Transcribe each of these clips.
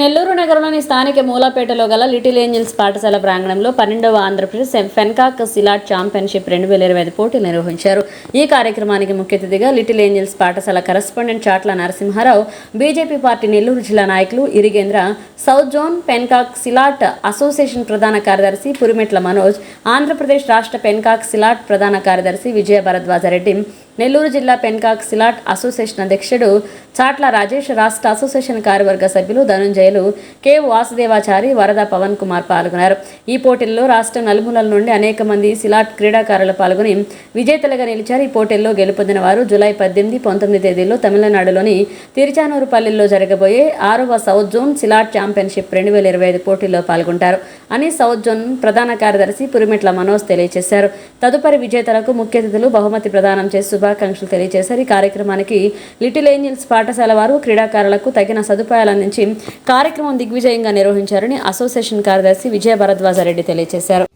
నెల్లూరు నగరంలోని స్థానిక మూలాపేటలో గల లిటిల్ ఏంజల్స్ పాఠశాల ప్రాంగణంలో పన్నెండవ ఆంధ్రప్రదేశ్ ఫెన్కాక్ సిలాట్ ఛాంపియన్షిప్ రెండు వేల ఇరవై ఐదు పోటీలు నిర్వహించారు. ఈ కార్యక్రమానికి ముఖ్య అతిథిగా లిటిల్ ఏంజల్స్ పాఠశాల correspondent Chatla Narasimha Rao BJP party Nellore జిల్లా నాయకులు Irigendra south zone pencak silat association ప్రధాన కార్యదర్శి పురిమెట్ల మనోజ్ ఆంధ్రప్రదేశ్ రాష్ట్ర పెన్కాక్ సిలాట్ ప్రధాన కార్యదర్శి విజయ భరద్వాజరెడ్డి నెల్లూరు జిల్లా పెన్కాక్ సిలాట్ అసోసియేషన్ అధ్యక్షుడు చాట్ల రాజేష్ రాష్ట్ర అసోసియేషన్ కార్యవర్గ సభ్యులు ధనుంజయులు కె వాసుదేవాచారి వరద పవన్ కుమార్ పాల్గొన్నారు. ఈ పోటీల్లో రాష్ట్ర నలుమూలల నుండి అనేక మంది సిలాట్ క్రీడాకారులు పాల్గొని విజేతలుగా నిలిచారు. ఈ పోటీల్లో గెలుపొందిన వారు జూలై పద్దెనిమిది పంతొమ్మిది తేదీల్లో తమిళనాడులోని తిరుచానూరుపల్లిలో జరగబోయే ఆరవ సౌత్ జోన్ సిలాట్ ఛాంపియన్షిప్ రెండు వేల ఇరవై ఐదు పోటీల్లో పాల్గొంటారు. అని సౌత్ జోన్ ప్రధాన కార్యదర్శి పురిమెట్ల మనోజ్ తెలియజేశారు. తదుపరి విజేతలకు ముఖ్య అతిథులు బహుమతి ప్రదానం చేసి శుభాకాంక్షలు తెలియజేశారు. ఈ కార్యక్రమానికి లిటిల్ ఏంజల్స్ పాఠశాల వారు క్రీడాకారులకు తగిన సదుపాయాలు అందించి కార్యక్రమం దిగ్విజయంగా నిర్వహించారని అసోసియేషన్ కార్యదర్శి విజయ భరద్వాజరెడ్డి తెలియజేశారు.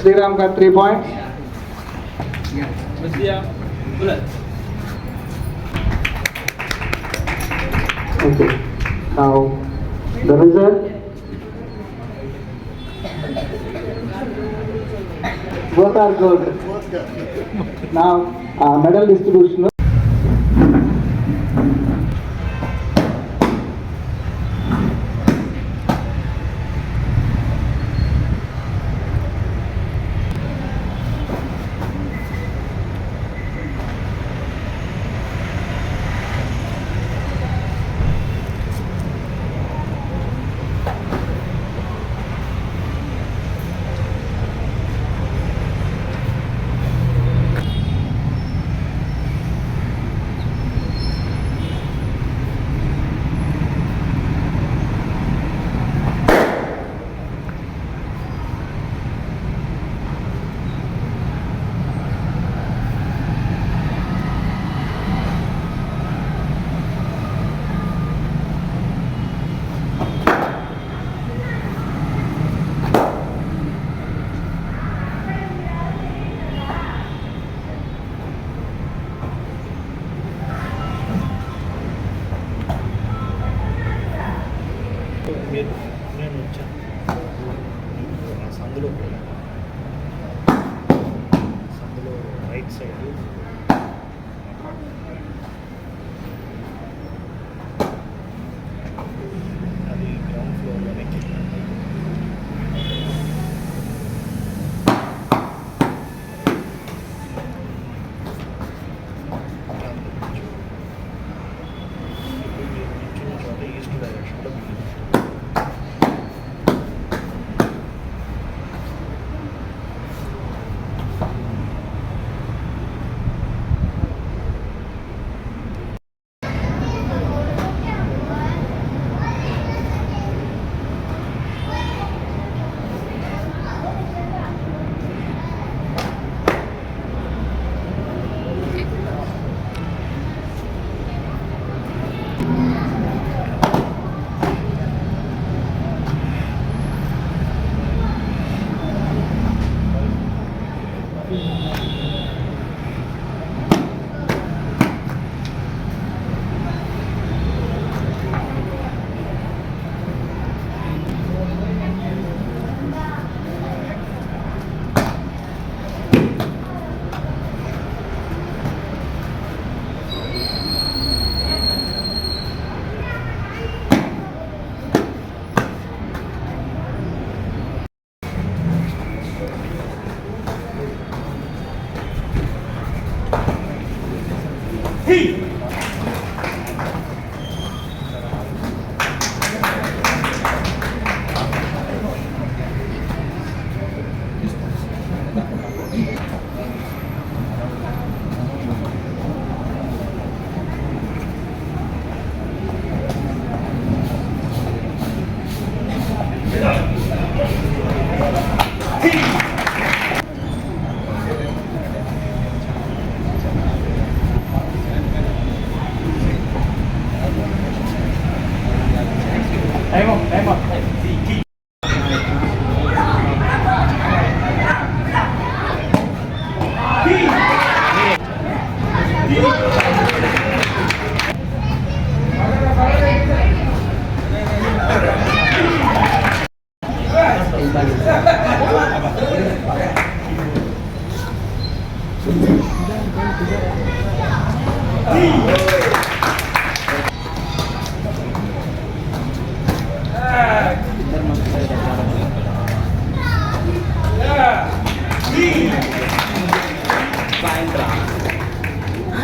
Sriram garu three points Okay. Now, the result. Both are good. Now, uh, medal distribution. మీరు నేను వచ్చాను. Brasil.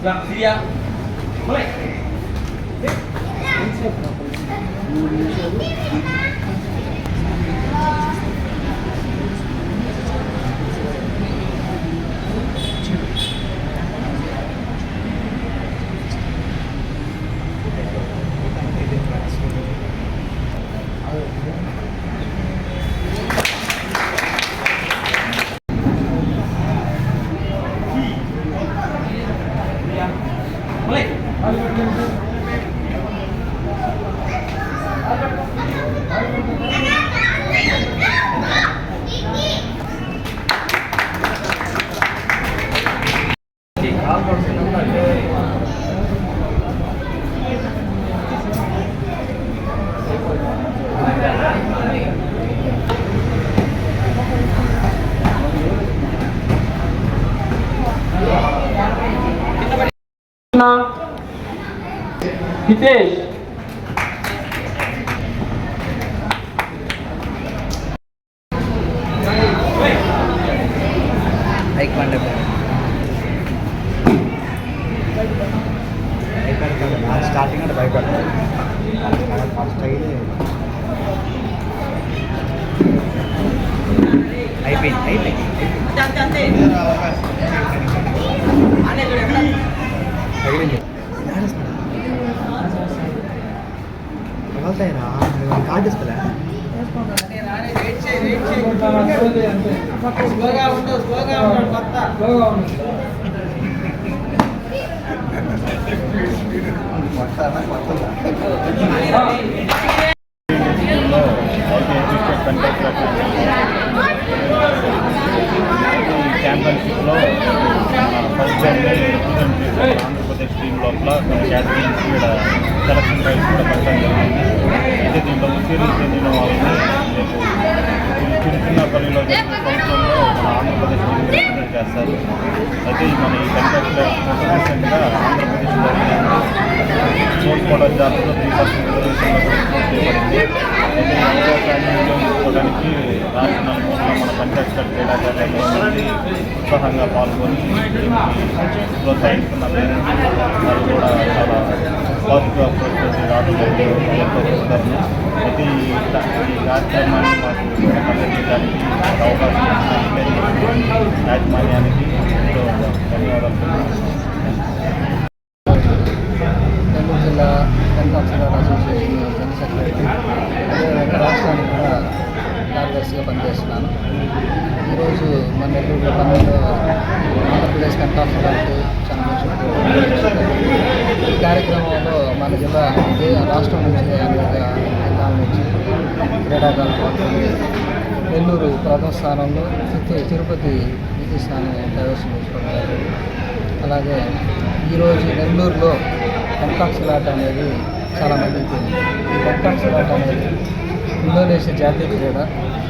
సిరియా ములై ములై कृष्णा हितेश వెళ్తాయిరా కార్డు ఇస్తా ఛాంపియన్షిప్లో ఫస్ట్ రిప్రజెంట్ చేసిన ఆంధ్రప్రదేశ్ టీం లోపల కొన్ని క్యాటగిరీస్ ఇక్కడ సెలక్షన్ రైస్ కూడా పెట్టడం జరిగింది అయితే దీంట్లో ఉత్తీర్ణం చెందిన వాళ్ళని రేపు చిరుచిన్నపల్లిలో జరిగిన సంవత్సరంలో మన ఆంధ్రప్రదేశ్ టీం రిప్రజెంట్ చేస్తారు. అయితే మన ఈ కంటెక్ట్లో రీసెంట్గా ఆంధ్రప్రదేశ్లో జాతరలో త్రీ పర్సెంట్ రిజర్వేషన్లో స్పోర్ట్ చేయబడింది. అయితే అవకాశాన్ని వినియోగించుకోవడానికి రాష్ట్ర మన పంచాయత్ క్రీడా మంది ఉత్సాహంగా పాల్గొని దీనికి ప్రోత్సహిస్తున్న పేరెంట్స్ వారు కూడా చాలా పాజిటివ్ అప్రోచ్ చేసి రావడం జరిగింది అయితే ఈ కార్యక్రమాన్ని మాకు అవకాశం ఇచ్చినందుకు యాజమాన్యానికి ఎంతో నెల్లూరు జిల్లా అసోసియేషన్ జనరల్ సెక్రటరీ. రాష్ట్రానికి కూడా కార్యదర్శిగా పనిచేస్తున్నాను. ఈరోజు మన నెల్లూరులో పన్నెండు ఆంధ్రప్రదేశ్ పెన్కాన్సలర్ ఛాంపియన్షిప్ ఈ కార్యక్రమంలో మన జిల్లా రాష్ట్రం నుంచి జిల్లాల నుంచి క్రీడాకారులు పాల్గొని నెల్లూరు ప్రథమ స్థానంలో తిరుపతి ద్వితీయ స్థానం చేసుకుంటారు అలాగే ఈరోజు నెల్లూరులో పెంకాక్సిలాట అనేది చాలా మందికి ఈ పెంకాక్సిలాట అనేది ఇండోనేషియా జాతీయ క్రీడ.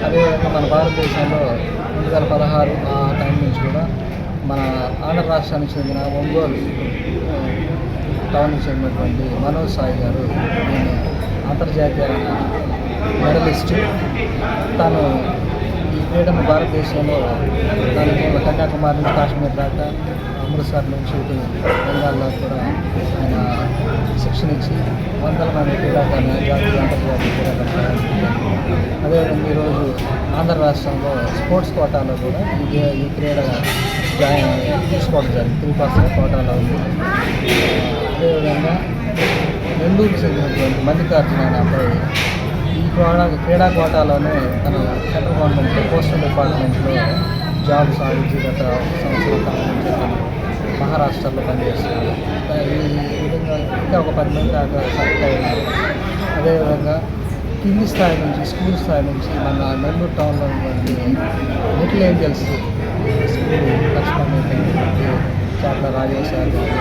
అదేవిధంగా మన భారతదేశంలో రెండు వేల పదహారు ఆ టైం నుంచి కూడా మన ఆంధ్ర రాష్ట్రానికి చెందిన ఒంగోలు టౌన్కి చెందినటువంటి మనోజ్ సాయి గారు అంతర్జాతీయ మెడలిస్ట్. తను ఈ క్రీడను భారతదేశంలో దాని కన్యాకుమారి నుంచి కాశ్మీర్ దాకా అమృత్సర్ నుంచి బెంగాల్లో కూడా ఆయన శిక్షణ ఇచ్చి వందల మంది క్రీడాకారులు జాతీయ అంతర్జాతీయ క్రీడాకారులు అదేవిధంగా ఈరోజు ఆంధ్ర రాష్ట్రంలో స్పోర్ట్స్ కోటాలో కూడా ఈ ఈ క్రీడ జాయిన్ తీసుకోవడం జరిగింది. త్రీ పర్సెంట్ కోటాలో ఉంది. అదేవిధంగా నెల్లూరు చెందినటువంటి మల్లికార్జున అనే అబ్బాయి ఈ క్రీడా క్రీడా కోటాలోనే తన సెంట్రల్ గవర్నమెంట్ పోస్టల్ డిపార్ట్మెంట్లో జాబ్ సాధించి గత సంవత్సరం కాలం మహారాష్ట్రలో పనిచేస్తున్నారు ఈ విధంగా ఇంకా ఒక పది మంది దాకా సెలెక్ట్ అయ్యారు. అదేవిధంగా కింది స్థాయి నుంచి స్కూల్ స్థాయి నుంచి మన నెల్లూరు టౌన్లో ఉన్నటువంటి little angels school Lakshman Chatla Rajesh sir garu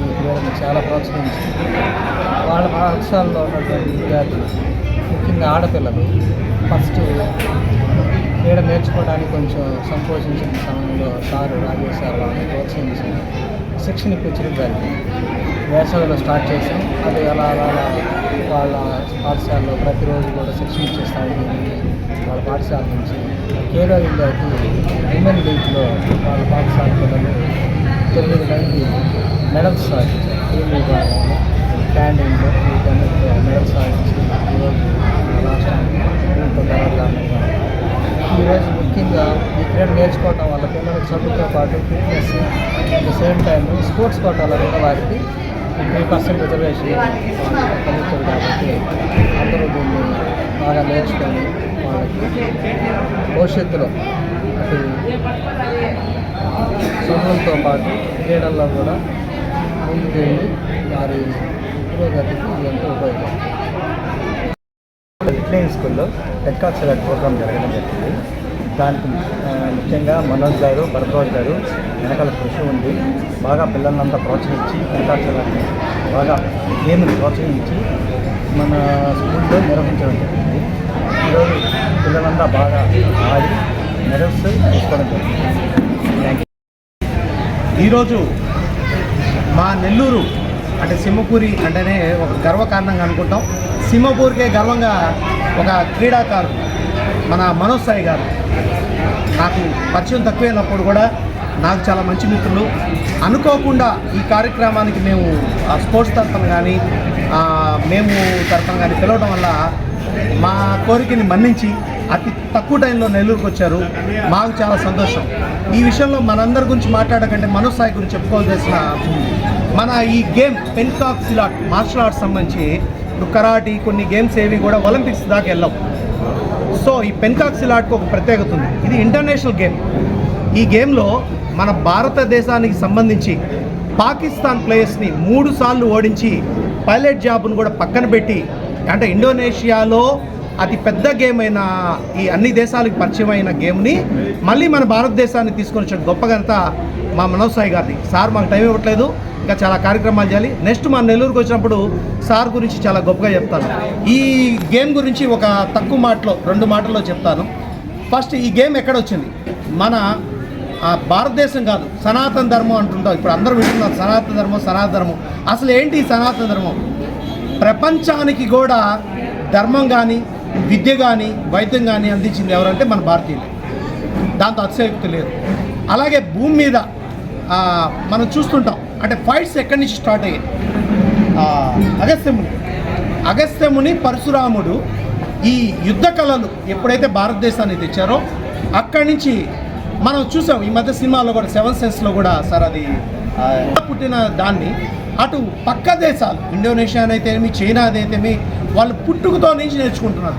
ఈ క్రీడను చాలా ప్రోత్సహించింది వాళ్ళ పాఠశాలలో ఉన్నటువంటి విద్యార్థులు ముఖ్యంగా ఆడపిల్లలు ఫస్ట్ క్రీడ నేర్చుకోవడానికి కొంచెం సంకోచించిన సమయంలో సారు రాజేష్ సార్ వాళ్ళని ప్రోత్సహించి శిక్షణ ఇప్పించడం జరిగింది. వేసవిలో స్టార్ట్ చేసాం అది అలా అలా అలా వాళ్ళ పాఠశాలలో ప్రతిరోజు కూడా శిక్షణ ఇచ్చే స్థాయికి వాళ్ళ పాఠశాల నుంచి కేరళ ఇండియాకి ఉమెన్ లీగ్లో వాళ్ళ పాఠశాల పిల్లలు తొమ్మిది మంది మెడల్స్ సాధించారు. టీమ్ విభాగంలో స్టాండింగ్లో వీటన్నిటిలో మెడల్స్ సాధించి ఈరోజు రాష్ట్రానికి ఎంతో గర్వకారణంగా ఈరోజు ముఖ్యంగా ఈ క్రీడ నేర్చుకోవటం వల్ల పిల్లలకు చదువుతో పాటు fitness at the same time sports కోటాలో కూడా వారికి త్రీ పర్సెంట్ రిజర్వేషన్ కలుగుతుంది కాబట్టి అందరూ దీన్ని బాగా నేర్చుకొని వాళ్ళకి భవిష్యత్తులో అటు చదువులతో పాటు క్రీడల్లో కూడా ముందుకు వెళ్ళి వారి పురోగతికి ఎంతో ఉపయోగపడుతుంది. లిట్లైన్ స్కూల్లో టెక్కాక్ సెలెక్ట్ ప్రోగ్రామ్ జరగడం జరిగింది. దానికి ముఖ్యంగా మనోజ్ గారు భరద్వాజ్ గారు వెనకాల కృషి ఉంది. బాగా పిల్లలంతా ప్రోత్సహించి టెక్కాక్ సెలెక్ట్ బాగా గేమ్ని ప్రోత్సహించి మన స్కూల్లో నిర్వహించడం జరిగింది. ఈరోజు పిల్లలంతా బాగా ఆడి మెడల్స్ తీసుకోవడం జరిగింది. ఈరోజు మా నెల్లూరు అంటే సింహపూరి అంటేనే ఒక గర్వకారణంగా అనుకుంటాం. సింహపూరికే గర్వంగా ఒక క్రీడాకారుడు మన మనోజ్ సాయి గారు. నాకు పరిచయం తక్కువైనప్పుడు కూడా నాకు చాలా మంచి మిత్రులు. అనుకోకుండా ఈ కార్యక్రమానికి మేము ఆ, స్పోర్ట్స్ తరఫున కానీ మేము తరఫున కానీ పిలవడం వల్ల మా కోరికని మన్నించి అతి తక్కువ టైంలో నెల్లూరుకు వచ్చారు. మాకు చాలా సంతోషం. ఈ విషయంలో మనందరి గురించి మాట్లాడకంటే మనోజ్ సాయి గురించి చెప్పుకోవాల్సిన మన ఈ game pencak silat martial arts సంబంధించి ఇప్పుడు కరాటీ కొన్ని గేమ్స్ ఏవి కూడా ఒలింపిక్స్ దాకా వెళ్ళాం సో ఈ పెన్కాక్ సిలాట్కు ఒక ప్రత్యేకత ఉంది. ఇది ఇంటర్నేషనల్ గేమ్. ఈ గేమ్లో మన భారతదేశానికి సంబంధించి పాకిస్తాన్ ప్లేయర్స్ని మూడు సార్లు ఓడించి పైలట్ జాబ్ను కూడా పక్కన పెట్టి అంటే ఇండోనేషియాలో అతి పెద్ద గేమ్ అయిన ఈ అన్ని దేశాలకు పరిచయం అయిన గేమ్ని మళ్ళీ మన భారతదేశాన్ని తీసుకొని వచ్చిన గొప్ప మా మనోజ్ సాయి గారిది. సార్ మాకు టైం ఇవ్వట్లేదు. ఇంకా చాలా కార్యక్రమాలు చేయాలి. నెక్స్ట్ మా నెల్లూరుకు వచ్చినప్పుడు సార్ గురించి చాలా గొప్పగా చెప్తాను. ఈ గేమ్ గురించి ఒక తక్కువ మాటలో రెండు మాటల్లో చెప్తాను. ఫస్ట్ ఈ గేమ్ ఎక్కడ వచ్చింది? మన భారతదేశం కాదు సనాతన ధర్మం అంటుంటాం. ఇప్పుడు అందరూ వింటున్నారు సనాతన ధర్మం సనాతన ధర్మం. అసలు ఏంటి ఈ సనాతన ధర్మం? ప్రపంచానికి కూడా ధర్మం కానీ విద్య కానీ వైద్యం కానీ అందించింది ఎవరంటే మన భారతీయులు. దాంతో అతిశయోక్తి లేదు. అలాగే భూమి మీద మనం చూస్తుంటాం. అంటే ఫైట్స్ ఎక్కడి నుంచి స్టార్ట్ అయ్యాయి? అగస్త్యముని. అగస్త్యముని పరశురాముడు ఈ యుద్ధ కళలు ఎప్పుడైతే భారతదేశాన్ని తెచ్చారో అక్కడి నుంచి మనం చూసాం. ఈ మధ్య సినిమాలో కూడా సెవెన్ సెన్స్లో కూడా సార్ అది పుట్టిన దాన్ని. అటు పక్క దేశాలు ఇండోనేషియా అయితేమి చైనా అదైతేమి వాళ్ళు పుట్టుకతో నుంచి నేర్చుకుంటున్నారు.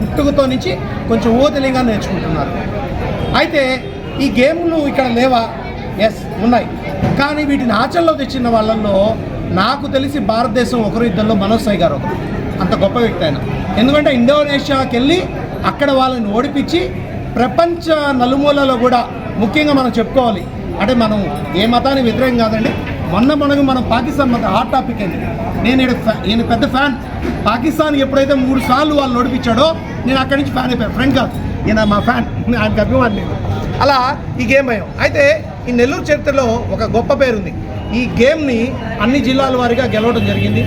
పుట్టుకతో నుంచి కొంచెం ఓతలిగా నేర్చుకుంటున్నారు. అయితే ఈ గేమ్లు ఇక్కడ లేవా? ఎస్ ఉన్నాయి. కానీ వీటిని ఆచరణలో తెచ్చిన వాళ్ళల్లో నాకు తెలిసి భారతదేశం ఒకరు ఇద్దరిలో మనోజ్ సాయి గారు ఒకరు. అంత గొప్ప వ్యక్తి ఆయన. ఎందుకంటే ఇండోనేషియాకి వెళ్ళి అక్కడ వాళ్ళని ఓడిపించి ప్రపంచ నలుమూలలో కూడా ముఖ్యంగా మనం చెప్పుకోవాలి. అంటే మనం ఏ మతానికి వ్యతిరేకం కాదండి. మొన్న మనకు మనం పాకిస్తాన్ మధ్య హాట్ టాపిక్ అయింది నేను ఈడ ఫ్యా- పెద్ద ఫ్యాన్ పాకిస్తాన్ ఎప్పుడైతే మూడు సార్లు వాళ్ళు నడిపించాడో నేను అక్కడి నుంచి ఫ్యాన్ అయిపోయాను. ఫ్రెండ్ కాదు. నేను మా ఫ్యాన్ ఆయనకు అభిమాని లేదు అలా ఈ గేమ్ భయం. అయితే ఈ నెల్లూరు చరిత్రలో ఒక గొప్ప పేరుంది. ఈ గేమ్ని అన్ని జిల్లాల వారిగా గెలవడం జరిగింది.